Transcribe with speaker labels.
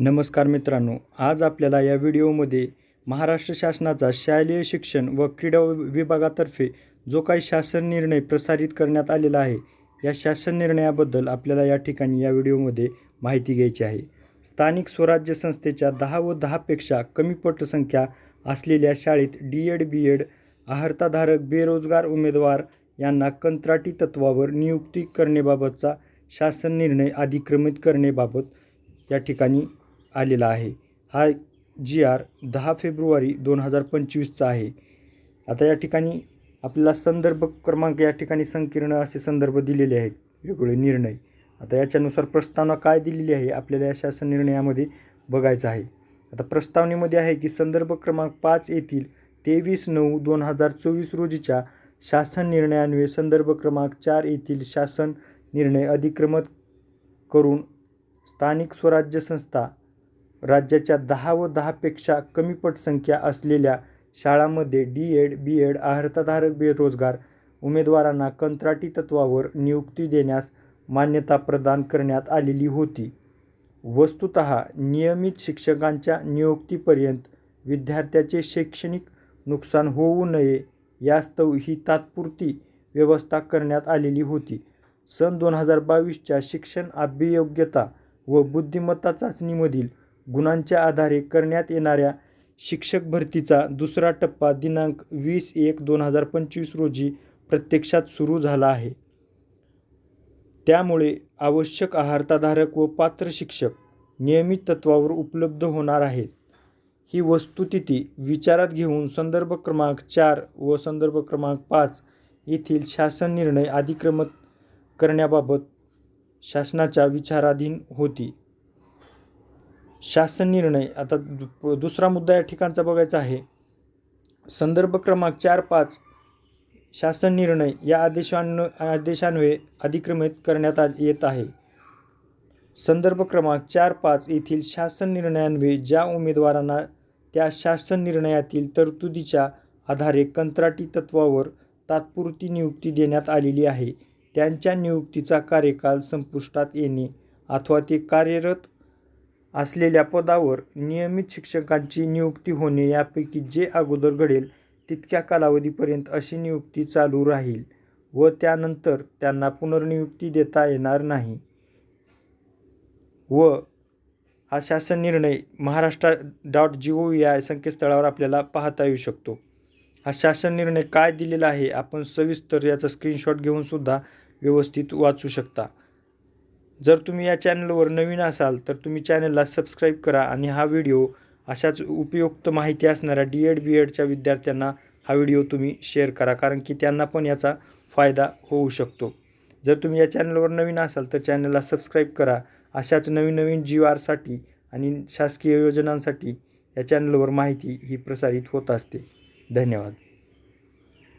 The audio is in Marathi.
Speaker 1: नमस्कार मित्रांनो आज आपल्याला या व्हिडिओमध्ये महाराष्ट्र शासनाचा शालेय शिक्षण व क्रीडा विभागातर्फे जो काही शासन निर्णय प्रसारित करण्यात आलेला आहे या शासन निर्णयाबद्दल आपल्याला या ठिकाणी या व्हिडिओमध्ये माहिती घ्यायची आहे. स्थानिक स्वराज्य संस्थेच्या दहा व दहापेक्षा कमी पटसंख्या असलेल्या शाळेत डी एड बी एड आहारताधारक बेरोजगार उमेदवार यांना कंत्राटी तत्वावर नियुक्ती करण्याबाबतचा शासन निर्णय अधिक्रमित करण्याबाबत या ठिकाणी आलेला आहे. हा जी आर दहा फेब्रुवारी दोन हजार पंचवीसचा आहे. आता या ठिकाणी आपल्याला संदर्भ क्रमांक या ठिकाणी संकीर्ण असे संदर्भ दिलेले आहेत. वेगवेगळे निर्णय. आता याच्यानुसार प्रस्तावना काय दिलेली आहे आपल्याला या शासन निर्णयामध्ये बघायचं आहे. आता प्रस्तावनेमध्ये आहे की संदर्भ क्रमांक पाच येथील तेवीस नऊ दोन हजार चोवीस रोजीच्या शासन निर्णयान्वये संदर्भ क्रमांक चार येथील शासन निर्णय अधिक्रमत करून स्थानिक स्वराज्य संस्था राज्याच्या दहा व दहापेक्षा कमी पटसंख्या असलेल्या शाळांमध्ये डी एड बी एड आहारताधारक बेरोजगार उमेदवारांना कंत्राटी तत्वावर नियुक्ती देण्यास मान्यता प्रदान करण्यात आलेली होती. वस्तुत नियमित शिक्षकांच्या नियुक्तीपर्यंत विद्यार्थ्याचे शैक्षणिक नुकसान होऊ नये यास्तव ही तात्पुरती व्यवस्था करण्यात आलेली होती. सन दोन हजार बावीसच्या शिक्षण अभियोग्यता व बुद्धिमत्ता चाचणीमधील गुणांच्या आधारे करण्यात येणाऱ्या शिक्षक भरतीचा दुसरा टप्पा दिनांक वीस एक दोन हजार पंचवीस रोजी प्रत्यक्षात सुरू झाला आहे. त्यामुळे आवश्यक आहारताधारक व पात्र शिक्षक नियमित तत्वावर उपलब्ध होणार आहेत. ही वस्तुस्थिती विचारात घेऊन संदर्भ क्रमांक चार व संदर्भ क्रमांक पाच येथील शासन निर्णय अधिक्रमत करण्याबाबत शासनाच्या विचाराधीन होती. शासन निर्णय. आता दु दुसरा मुद्दा या ठिकाणचा बघायचा आहे. संदर्भ क्रमांक चार पाच शासन निर्णय या आदेशान्व आदेशान्वये अधिक्रमित करण्यात आ येत आहे. संदर्भ क्रमांक चार पाच येथील शासन निर्णयान्वये ज्या उमेदवारांना त्या शासन निर्णयातील तरतुदीच्या आधारे कंत्राटी तत्वावर तात्पुरती नियुक्ती देण्यात आलेली आहे त्यांच्या नियुक्तीचा कार्यकाल संपुष्टात येणे अथवा ते कार्यरत असलेल्या पदावर नियमित शिक्षकांची नियुक्ती होणे यापैकी जे अगोदर घडेल तितक्या कालावधीपर्यंत अशी नियुक्ती चालू राहील व त्यानंतर त्यांना पुनर्नियुक्ती देता येणार नाही. व हा शासन निर्णय Maharashtra dot G O V या संकेतस्थळावर आपल्याला पाहता येऊ शकतो. हा शासन निर्णय काय दिलेला आहे आपण सविस्तर याचा स्क्रीनशॉट घेऊनसुद्धा व्यवस्थित वाचू शकता. जर तुम्ही या चॅनलवर नवीन असाल तर तुम्ही चॅनलला सबस्क्राईब करा आणि हा व्हिडिओ अशाच उपयुक्त माहिती असणाऱ्या डी एड बी एडच्या विद्यार्थ्यांना हा व्हिडिओ तुम्ही शेअर करा कारण की त्यांना पण याचा फायदा होऊ शकतो. जर तुम्ही या चॅनलवर नवीन असाल तर चॅनलला सबस्क्राईब करा. अशाच नवीन नवीन जी आरसाठी आणि शासकीय योजनांसाठी या चॅनलवर माहिती ही प्रसारित होत असते. धन्यवाद.